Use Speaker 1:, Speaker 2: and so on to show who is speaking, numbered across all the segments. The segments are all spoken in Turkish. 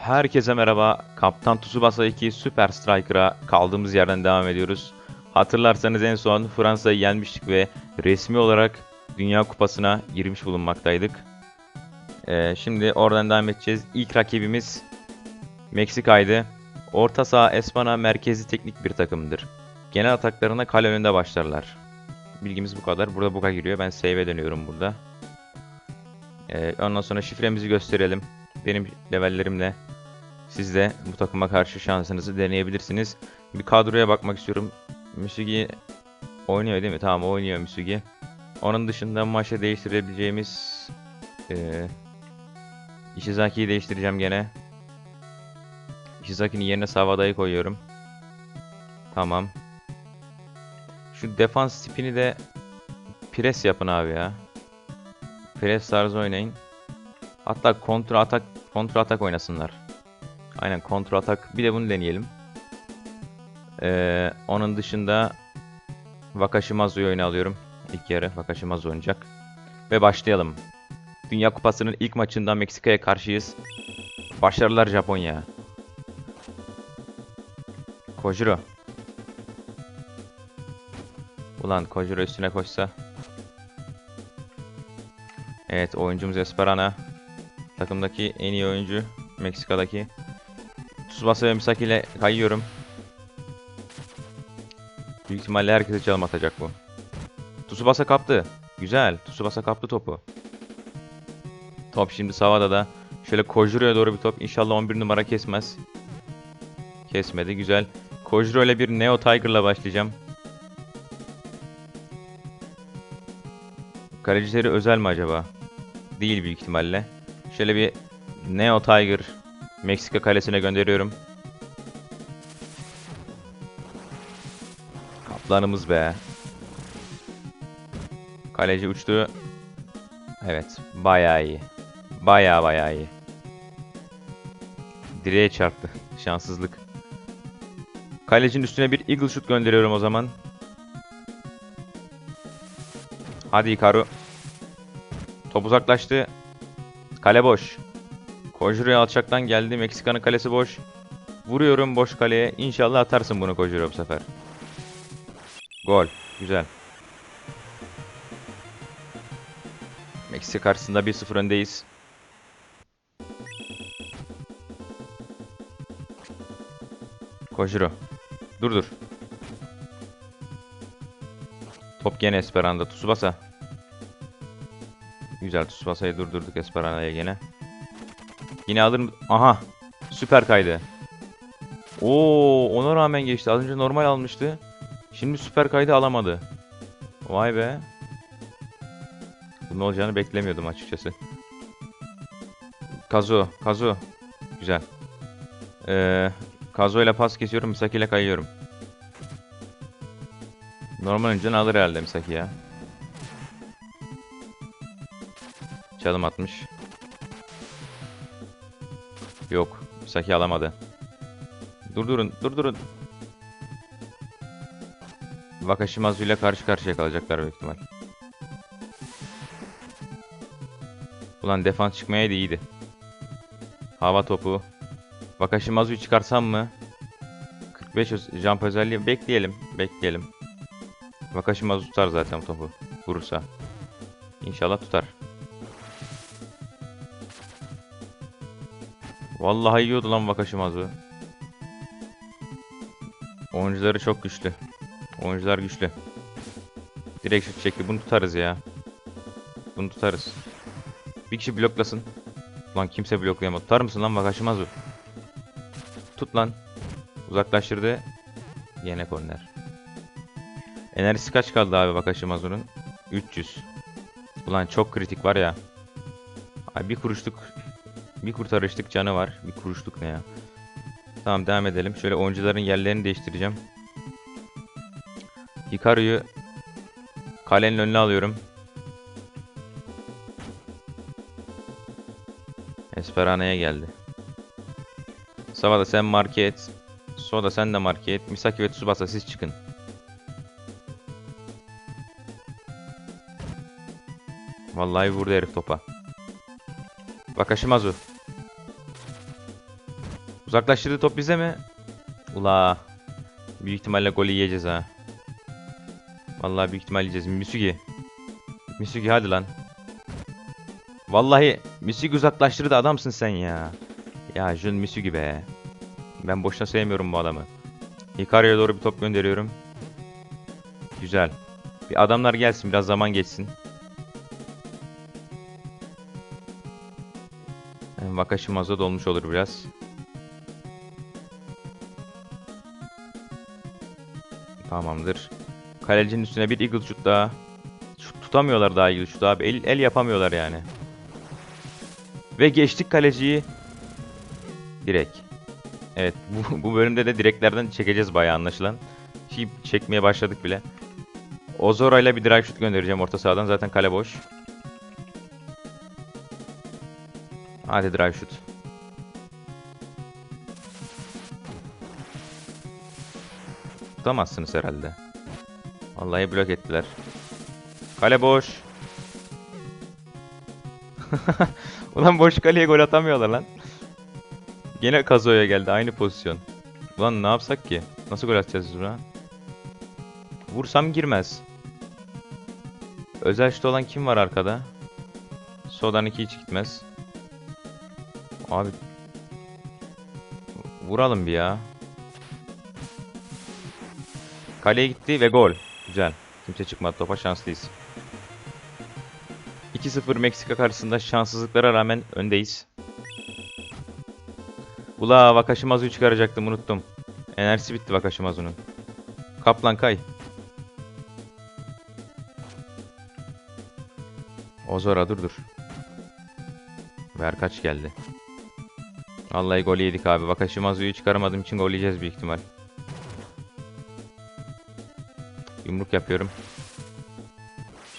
Speaker 1: Herkese merhaba. Kaptan Tsubasa 2 Super Striker'a kaldığımız yerden devam ediyoruz. Hatırlarsanız en son Fransa'yı yenmiştik ve resmi olarak Dünya Kupası'na girmiş bulunmaktaydık. Ee, şimdi oradan devam edeceğiz. İlk rakibimiz Meksika'ydı. Orta saha Espana merkezi teknik bir takımdır. Genel ataklarına kale önünde başlarlar. Bilgimiz bu kadar. Burada Buka giriyor. Ben save'e dönüyorum burada. Ee, ondan sonra şifremizi gösterelim. Benim levellerimle siz de bu takıma karşı şansınızı deneyebilirsiniz. Bir kadroya bakmak istiyorum. Misugi oynuyor değil mi? Tamam oynuyor Misugi. Onun dışında maçta değiştirebileceğimiz eee Ishizaki'yi değiştireceğim gene. Ishizaki'nin yerine Savada'yı koyuyorum. Tamam. Şu defans tipini de pres yapın abi ya. Pres tarzı oynayın. Hatta kontra atak kontra atak oynasınlar. Aynen kontra atak. Bir de bunu deneyelim. Ee, onun dışında Wakashimazu'yu oyuna alıyorum. İlk yarı Wakashimazu oynayacak. Ve başlayalım. Dünya Kupası'nın ilk maçında Meksika'ya karşıyız. Başarılar Japonya. Kojiro. Ulan Kojiro üstüne koşsa. Evet oyuncumuz Esperana. Takımdaki en iyi oyuncu Meksika'daki. Tsubasa ve Misaki ile kayıyorum. Büyük ihtimalle herkese çalım atacak bu. Tsubasa kaptı. Güzel. Tsubasa kaptı topu. Top şimdi Savada da. Şöyle Kojiro'ya doğru bir top. İnşallah 11 numara kesmez. Kesmedi. Güzel. Kojiro ile bir Neo Tiger'la başlayacağım. Kalecileri özel mi acaba? Değil büyük ihtimalle. Şöyle bir Neo Tiger Meksika kalesine gönderiyorum. Kaplanımız be. Kaleci uçtu. Evet, bayağı iyi. Bayağı bayağı iyi. Direğe çarptı. Şanssızlık. Kalecinin üstüne bir eagle shoot gönderiyorum o zaman. Hadi Hikaru. Top uzaklaştı. Kale boş. Kojiro'ya alçaktan geldi. Meksika'nın kalesi boş. Vuruyorum boş kaleye. İnşallah atarsın bunu Kojiro bu sefer. Gol. Güzel. Meksika karşısında 1-0 öndeyiz. Kojiro. Dur dur. Top gene Esperan'da. Tsubasa. Güzel Tsubasa'yı durdurduk Esperana'ya gene. Yine alır mı? Aha. Süper kaydı. Oo, ona rağmen geçti. Az önce normal almıştı. Şimdi süper kaydı alamadı. Vay be. Bunun olacağını beklemiyordum açıkçası. Kazu, Kazu. Güzel. Ee, Kazu ile pas kesiyorum, Misaki ile kayıyorum. Normal önceden alır herhalde Misaki ya. Çalım atmış. Yok. Misaki alamadı. Durdurun, durdurun. Wakashimazu ile karşı karşıya kalacaklar büyük ihtimal. Ulan defans çıkmaya da iyiydi. Hava topu. Wakashimazu'yu çıkarsam mı? 45 öz- jump özelliği bekleyelim. Bekleyelim. Wakashimazu tutar zaten topu. Vurursa. İnşallah tutar. Vallahi yiyordu lan Wakashimazu. Oyuncuları çok güçlü. Oyuncular güçlü. Direkt şut çekti. Bunu tutarız ya. Bunu tutarız. Bir kişi bloklasın. Lan kimse bloklayamadı. Tutar mısın lan Wakashimazu? Tut lan. Uzaklaştırdı. Yine korner. Enerjisi kaç kaldı abi Wakashimazu'nun? 300. Ulan çok kritik var ya. Ay bir kuruşluk bir kurtarışlık canı var. Bir kuruşluk ne ya? Tamam devam edelim. Şöyle oyuncuların yerlerini değiştireceğim. Hikaru'yu kalenin önüne alıyorum. Esperana'ya geldi. Savada sen marke et. Soda sen de marke et. Misaki ve Tsubasa siz çıkın. Vallahi vurdu herif topa. Wakashimazu. Uzaklaştırdığı top bize mi? Ula. Büyük ihtimalle golü yiyeceğiz ha. Vallahi büyük ihtimalle yiyeceğiz. Misugi. Misugi hadi lan. Vallahi Misugi uzaklaştırdı adamsın sen ya. Ya Jun Misugi be. Ben boşuna sevmiyorum bu adamı. Hikaru'ya doğru bir top gönderiyorum. Güzel. Bir adamlar gelsin biraz zaman geçsin. Yani Wakashimazo dolmuş olur biraz. Tamamdır. Kalecinin üstüne bir eagle shoot daha. Şut tutamıyorlar daha eagle shoot abi. El, el yapamıyorlar yani. Ve geçtik kaleciyi. Direkt. Evet bu, bu bölümde de direklerden çekeceğiz bayağı anlaşılan. Ki çekmeye başladık bile. Ozora ile bir drive shoot göndereceğim orta sahadan. Zaten kale boş. Hadi drive shoot. Tutamazsınız herhalde. Vallahi blok ettiler. Kale boş. Ulan boş kaleye gol atamıyorlar lan. Gene Kazo'ya geldi aynı pozisyon. Ulan ne yapsak ki? Nasıl gol atacağız biz buna? Vursam girmez. Özel şut olan kim var arkada? Sodan 2 hiç gitmez. Abi. Vuralım bir ya. Kaleye gitti ve gol. Güzel. Kimse çıkmadı topa şanslıyız. 2-0 Meksika karşısında şanssızlıklara rağmen öndeyiz. Ula Wakashimazu'yu çıkaracaktım unuttum. Enerjisi bitti Wakashimazu'nun. Kaplan kay. Ozora dur dur. Ver kaç geldi. Vallahi gol yedik abi. Wakashimazu'yu çıkaramadığım için gol yiyeceğiz büyük ihtimal. Yumruk yapıyorum.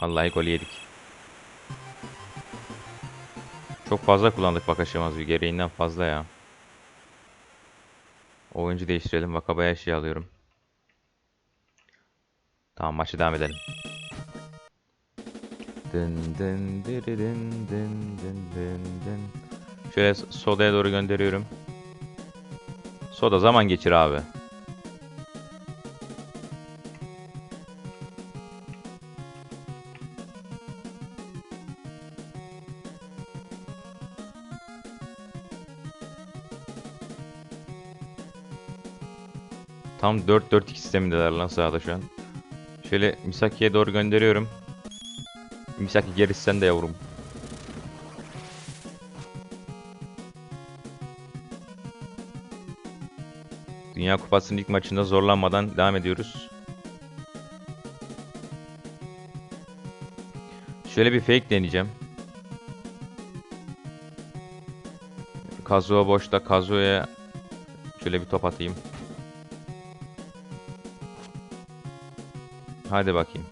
Speaker 1: Vallahi gol yedik. Çok fazla kullandık Wakashimazu'yu. Gereğinden fazla ya. Oyuncu değiştirelim. Wakabayashi'yi alıyorum. Tamam maçı devam edelim. Dın dın dın dın dın dın dın. Şöyle Soda'ya doğru gönderiyorum. Soda zaman geçir abi. Tam 4-4-2 sistemindeler lan sahada şu an. Şöyle Misaki'ye doğru gönderiyorum. Misaki gerisi de yavrum. Dünya Kupası'nın ilk maçında zorlanmadan devam ediyoruz. Şöyle bir fake deneyeceğim. Kazuo boşta. Kazuo'ya şöyle bir top atayım. Hadi bakayım.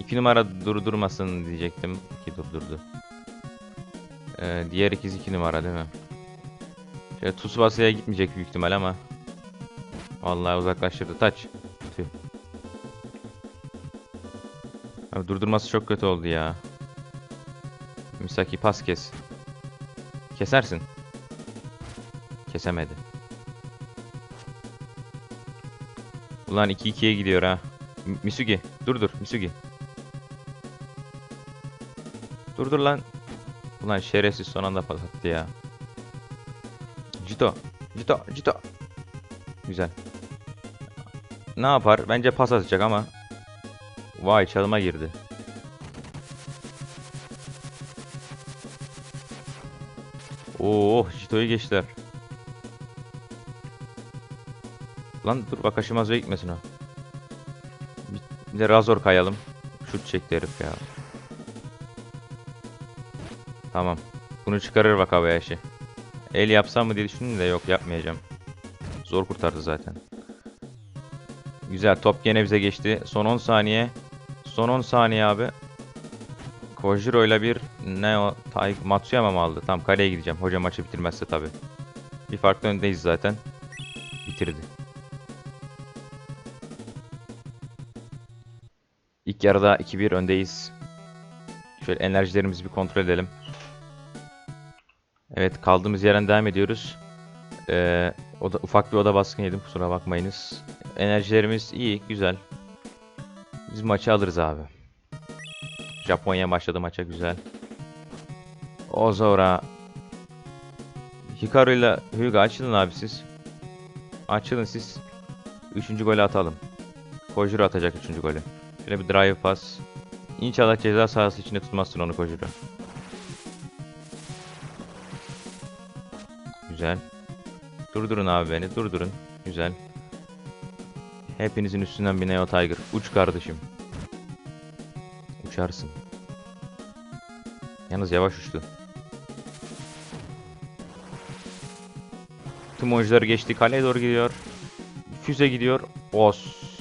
Speaker 1: 2 numara durdurmasın diyecektim ki durdurdu. Ee, diğer ikiz 2 numara değil mi? Şöyle Tsubasa'ya gitmeyecek büyük ihtimal ama. Vallahi uzaklaştırdı. Taç. Tüh. Abi durdurması çok kötü oldu ya. Misaki pas kes. Kesersin. Kesemedi. Ulan 2-2'ye gidiyor ha. Misugi. Dur dur Misugi. Dur dur lan. Ulan şerefsiz son anda pas attı ya. Cito. Cito. Cito. Güzel. Ne yapar? Bence pas atacak ama. Vay çalıma girdi. Oo, Cito'yu geçtiler. Lan dur Wakashimazu'ya gitmesin o. Bir- de Razor kayalım. Şut çekti herif ya. Tamam. Bunu çıkarır Wakabayashi. El yapsam mı diye düşündüm de yok yapmayacağım. Zor kurtardı zaten. Güzel top gene bize geçti. Son 10 saniye. Son 10 saniye abi. Kojiro ile bir ne o Tai Matsuyama mı aldı? Tamam kaleye gideceğim. Hoca maçı bitirmezse tabi. Bir farklı öndeyiz zaten. Bitirdi. Yarıda 2-1 öndeyiz. Şöyle enerjilerimizi bir kontrol edelim. Evet kaldığımız yerden devam ediyoruz. Ee, oda, ufak bir oda baskın yedim kusura bakmayınız. Enerjilerimiz iyi, güzel. Biz maçı alırız abi. Japonya başladı maça güzel. Ozora. Hikaru ile Hyuga açılın abi siz. Açılın siz. Üçüncü golü atalım. Kojiro atacak üçüncü golü. Şöyle bir drive pass. İnşallah ceza sahası içinde tutmazsın onu Kojiro. Güzel. Durdurun abi beni. Durdurun. Güzel. Hepinizin üstünden bir Neo Tiger. Uç kardeşim. Uçarsın. Yalnız yavaş uçtu. Tüm oyuncuları geçti. Kaleye doğru gidiyor. Füze gidiyor. Os.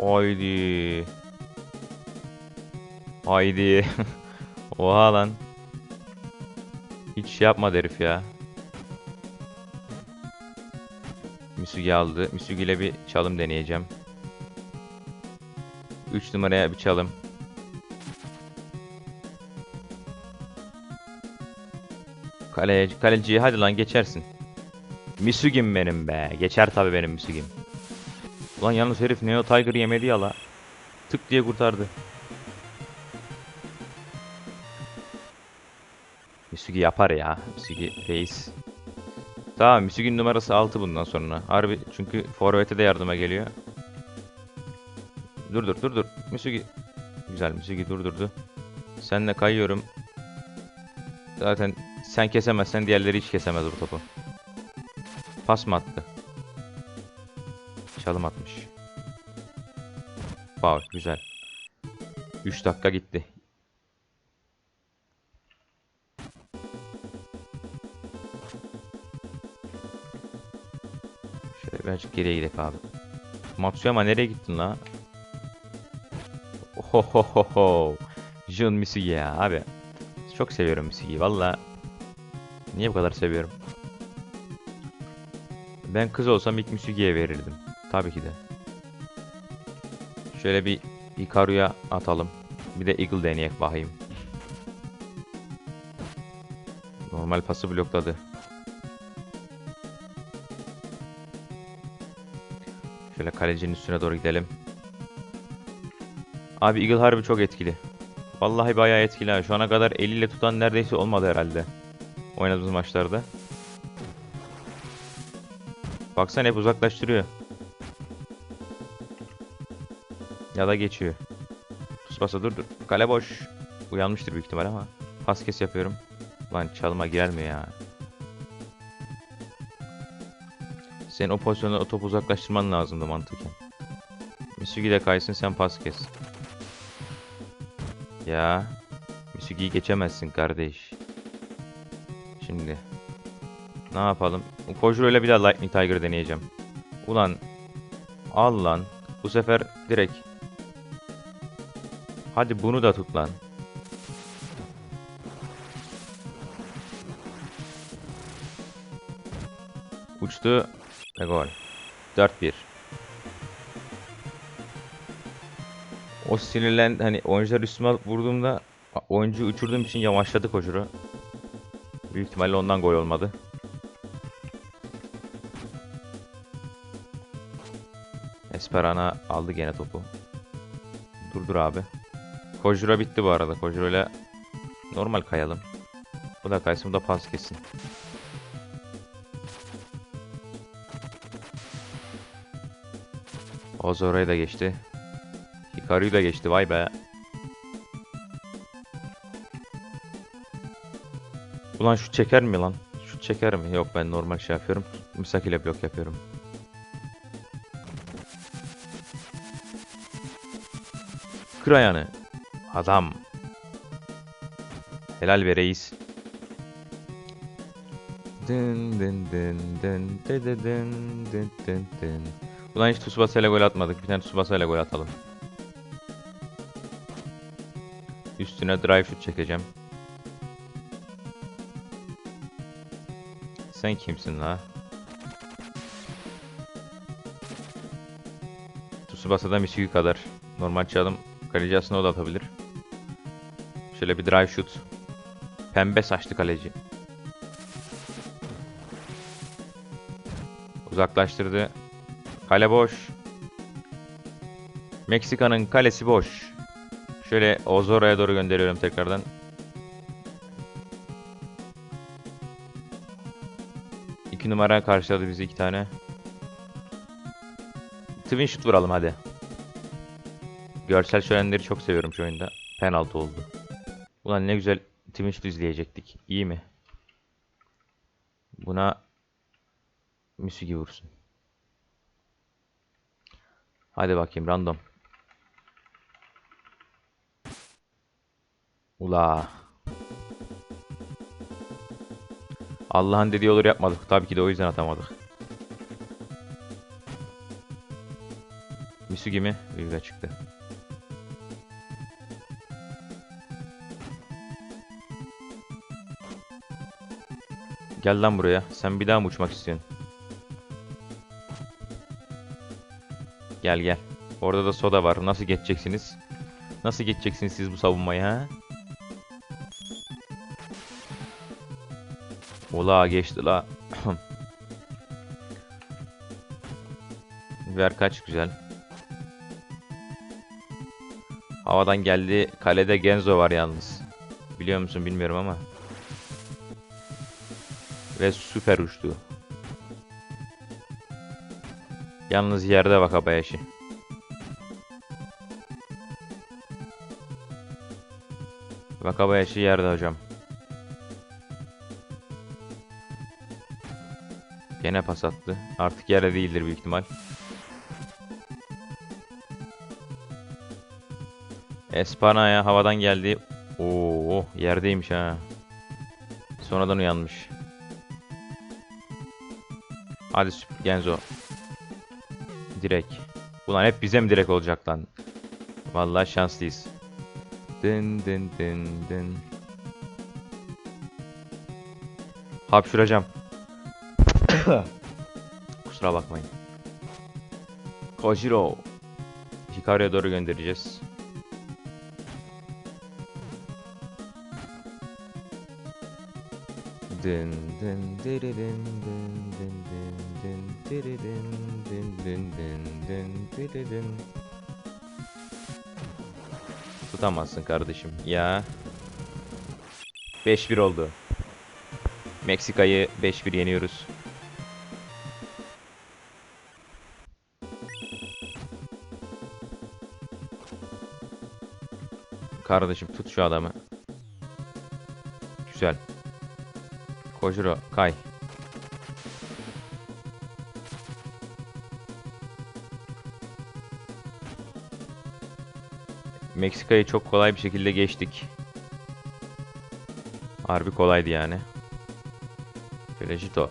Speaker 1: Haydi. Haydi. Oha lan. Hiç şey yapmadı herif ya. Misugi aldı. Misugi ile bir çalım deneyeceğim. 3 numaraya bir çalım. Kale, kaleciyi hadi lan geçersin. Misugim benim be. Geçer tabi benim Misugim. Ulan yalnız herif Neo Tiger yemedi ya la. Tık diye kurtardı. Misugi yapar ya. Misugi reis. Tamam Misugi'nin numarası 6 bundan sonra. Harbi çünkü forvete de yardıma geliyor. Dur dur dur dur. Misugi. Güzel Misugi durdurdu. Senle kayıyorum. Zaten sen kesemezsen diğerleri hiç kesemez bu topu. Pas mı attı? Çalım atmış. Foul güzel. 3 dakika gitti. Şöyle birazcık geriye gidelim abi. Matsuyama nereye gittin la? Ohohoho. Jun Misugi ya abi. Çok seviyorum Misugi'yi valla. Niye bu kadar seviyorum? Ben kız olsam ilk Misugi'ye verirdim. Tabii ki de. Şöyle bir Hikaru'ya atalım. Bir de Eagle deneyek bakayım. Normal pası blokladı. Şöyle kalecinin üstüne doğru gidelim. Abi Eagle harbi çok etkili. Vallahi bayağı etkili. ha. Şu ana kadar eliyle tutan neredeyse olmadı herhalde. Oynadığımız maçlarda. Baksana hep uzaklaştırıyor. Ya da geçiyor. Tsubasa dur dur. Kale boş. Uyanmıştır büyük ihtimal ama. Pas kes yapıyorum. Lan çalıma girer mi ya? Senin o pozisyonda o topu uzaklaştırman lazımdı mantıken. Misugi de kaysın sen pas kes. Ya. Misugi'yi geçemezsin kardeş. Şimdi. Ne yapalım? Kojiro ile bir daha Lightning Tiger deneyeceğim. Ulan. Al lan. Bu sefer direkt. Hadi bunu da tut lan. Uçtu ve gol. 4-1. O sinirlen hani oyuncular üstüme vurduğumda oyuncu uçurduğum için yavaşladı Kojiro. Büyük ihtimalle ondan gol olmadı. Esperana aldı gene topu. Durdur abi. Kojiro bitti bu arada. Kojiro ile normal kayalım. Bu da kaysın, bu da pas kessin. Ozora'yı da geçti. Hikaru'yu da geçti vay be. Ulan şu çeker mi lan? Şu çeker mi? Yok ben normal şey yapıyorum. Misaki ile blok yapıyorum. Kır ayağını. Adam. Helal be reis. Ulan hiç Tsubasa ile gol atmadık. Bir tane Tsubasa ile gol atalım. Üstüne drive shoot çekeceğim. Sen kimsin la? Tsubasa'da Misugi kadar. Normal çalım kaleci aslında o da atabilir. Şöyle bir drive shoot. Pembe saçlı kaleci. Uzaklaştırdı. Kale boş. Meksika'nın kalesi boş. Şöyle Ozora'ya doğru gönderiyorum tekrardan. İki numara karşıladı bizi iki tane. Twin shoot vuralım hadi. Görsel şölenleri çok seviyorum şu oyunda. Penaltı oldu. Ulan ne güzel shoot izleyecektik. İyi mi? Buna Müsigi vursun. Hadi bakayım random. Ula. Allah'ın dediği olur yapmadık. Tabii ki de o yüzden atamadık. Misugi mi? Yüzde çıktı. Gel lan buraya. Sen bir daha mı uçmak istiyorsun? Gel gel. Orada da soda var. Nasıl geçeceksiniz? Nasıl geçeceksiniz siz bu savunmayı ha? Ola geçti la. Ver kaç güzel. Havadan geldi. Kalede Genzo var yalnız. Biliyor musun bilmiyorum ama. Ve süper uçtu. Yalnız yerde Wakabayashi. Wakabayashi yerde hocam. Gene pas attı. Artık yerde değildir büyük ihtimal. Espana'ya havadan geldi. Oo, yerdeymiş ha. Sonradan uyanmış. Hadi Genzo. Direkt. Ulan hep bize mi direkt olacak lan? Vallahi şanslıyız. Dın dın dın dın. Hapşuracağım. Kusura bakmayın. Kojiro. Hikaru'ya doğru göndereceğiz. Dın dın dın dın dın dın dın diri dın dın dın dın dın diri dın. Tutamazsın kardeşim ya. 5-1 oldu. Meksika'yı 5-1 yeniyoruz. Kardeşim tut şu adamı. Güzel. Kojiro kay. Meksika'yı çok kolay bir şekilde geçtik. Harbi kolaydı yani. Şöyle Jito.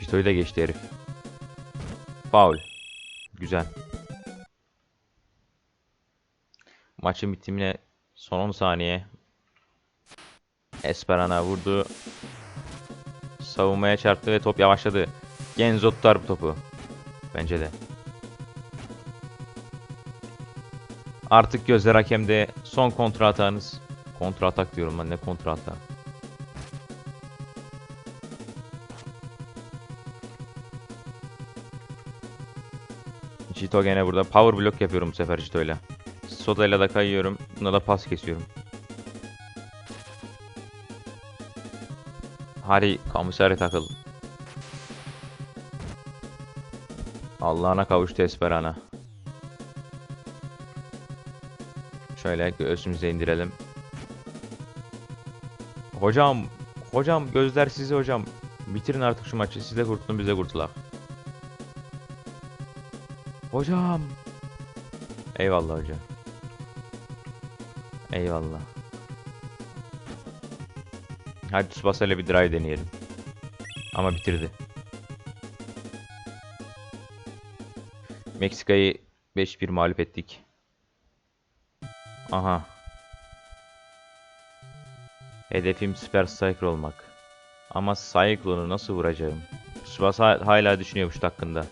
Speaker 1: Jito'yu da geçti herif. Foul. Güzel. Maçın bitimine son 10 saniye. Esperana vurdu. Savunmaya çarptı ve top yavaşladı. Genzo tutar bu topu. Bence de. Artık gözler hakemde. Son kontra atağınız. Kontra atak diyorum ben ne kontra atağı. Jito gene burada. Power block yapıyorum bu sefer Jito ile. Soda ile de kayıyorum. Buna da pas kesiyorum. Hadi komisere takıl. Allah'ına kavuştu Esperana. Şöyle göğsümüze indirelim. Hocam, hocam gözler sizi hocam. Bitirin artık şu maçı. Siz de kurtulun biz de kurtulak. Hocam. Eyvallah hocam. Eyvallah. Hadi Tsubasa ile bir drive deneyelim. Ama bitirdi. Meksika'yı 5-1 mağlup ettik. Aha. Hedefim Super Striker olmak. Ama Cyclone'u nasıl vuracağım? Tsubasa hala düşünüyor bu şut hakkında.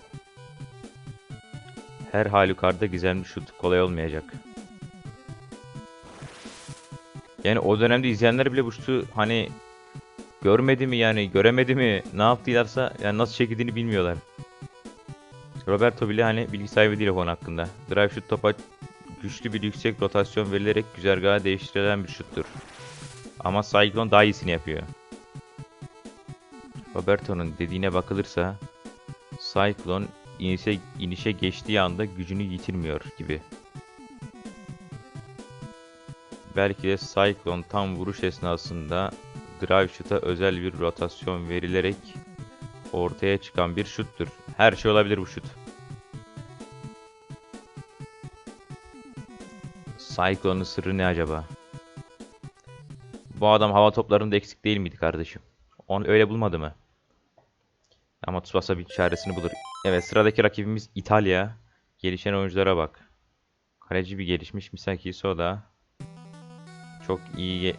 Speaker 1: Her halükarda gizemli şut kolay olmayacak. Yani o dönemde izleyenler bile bu şutu hani görmedi mi yani göremedi mi ne yaptılarsa yani nasıl çekildiğini bilmiyorlar. Roberto bile hani bilgi sahibi değil o konu hakkında. Drive şut topa güçlü bir yüksek rotasyon verilerek güzergahı değiştirilen bir şuttur. Ama Cyclone daha iyisini yapıyor. Roberto'nun dediğine bakılırsa Cyclone inişe, inişe geçtiği anda gücünü yitirmiyor gibi. Belki de Cyclone tam vuruş esnasında drive shoot'a özel bir rotasyon verilerek ortaya çıkan bir şuttur. Her şey olabilir bu şut. Cyclone'un sırrı ne acaba? Bu adam hava toplarında eksik değil miydi kardeşim? Onu öyle bulmadı mı? Ama Tsubasa bir çaresini bulur. Evet sıradaki rakibimiz İtalya. Gelişen oyunculara bak. Kaleci bir gelişmiş Misaki Soda. Çok iyi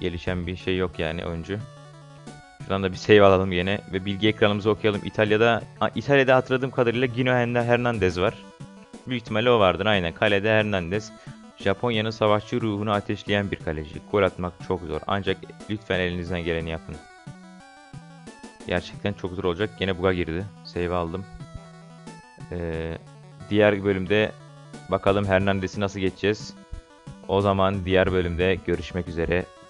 Speaker 1: gelişen bir şey yok yani oyuncu. Şuradan da bir save alalım yine ve bilgi ekranımızı okuyalım. İtalya'da İtalya'da hatırladığım kadarıyla Gino Hernandez var. Büyük ihtimalle o vardır aynen. Kalede Hernandez. Japonya'nın savaşçı ruhunu ateşleyen bir kaleci. Gol atmak çok zor. Ancak lütfen elinizden geleni yapın. Gerçekten çok zor olacak. Yine buga girdi. Save aldım. Ee, diğer bölümde bakalım Hernandez'i nasıl geçeceğiz. O zaman diğer bölümde görüşmek üzere.